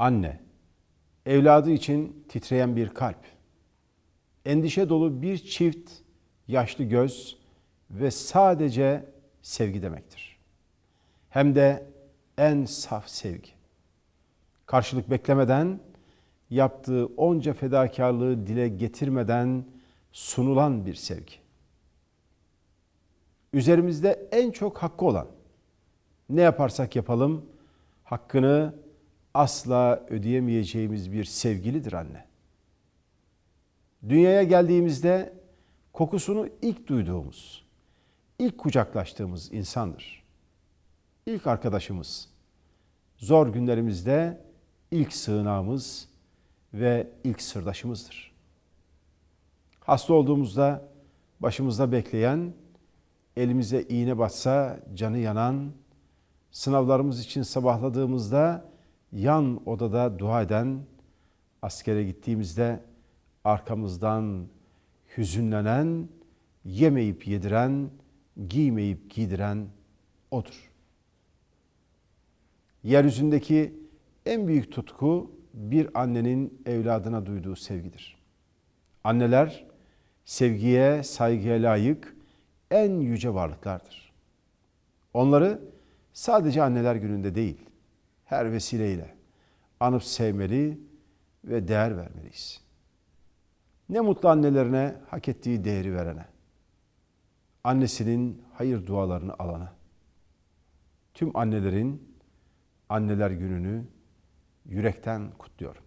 Anne, evladı için titreyen bir kalp, endişe dolu bir çift yaşlı göz ve sadece sevgi demektir. Hem de en saf sevgi. Karşılık beklemeden, yaptığı onca fedakarlığı dile getirmeden sunulan bir sevgi. Üzerimizde en çok hakkı olan, ne yaparsak yapalım, hakkını asla ödeyemeyeceğimiz bir sevgilidir anne. Dünyaya geldiğimizde kokusunu ilk duyduğumuz, ilk kucaklaştığımız insandır. İlk arkadaşımız, zor günlerimizde ilk sığınağımız ve ilk sırdaşımızdır. Hasta olduğumuzda başımızda bekleyen, elimize iğne batsa canı yanan, sınavlarımız için sabahladığımızda yan odada dua eden, askere gittiğimizde arkamızdan hüzünlenen, yemeyip yediren, giymeyip giydiren odur. Yeryüzündeki en büyük tutku bir annenin evladına duyduğu sevgidir. Anneler sevgiye, saygıya layık en yüce varlıklardır. Onları sadece anneler gününde değil, her vesileyle anıp sevmeli ve değer vermeliyiz. Ne mutlu annelerine hak ettiği değeri verene, annesinin hayır dualarını alana. Tüm annelerin anneler gününü yürekten kutluyorum.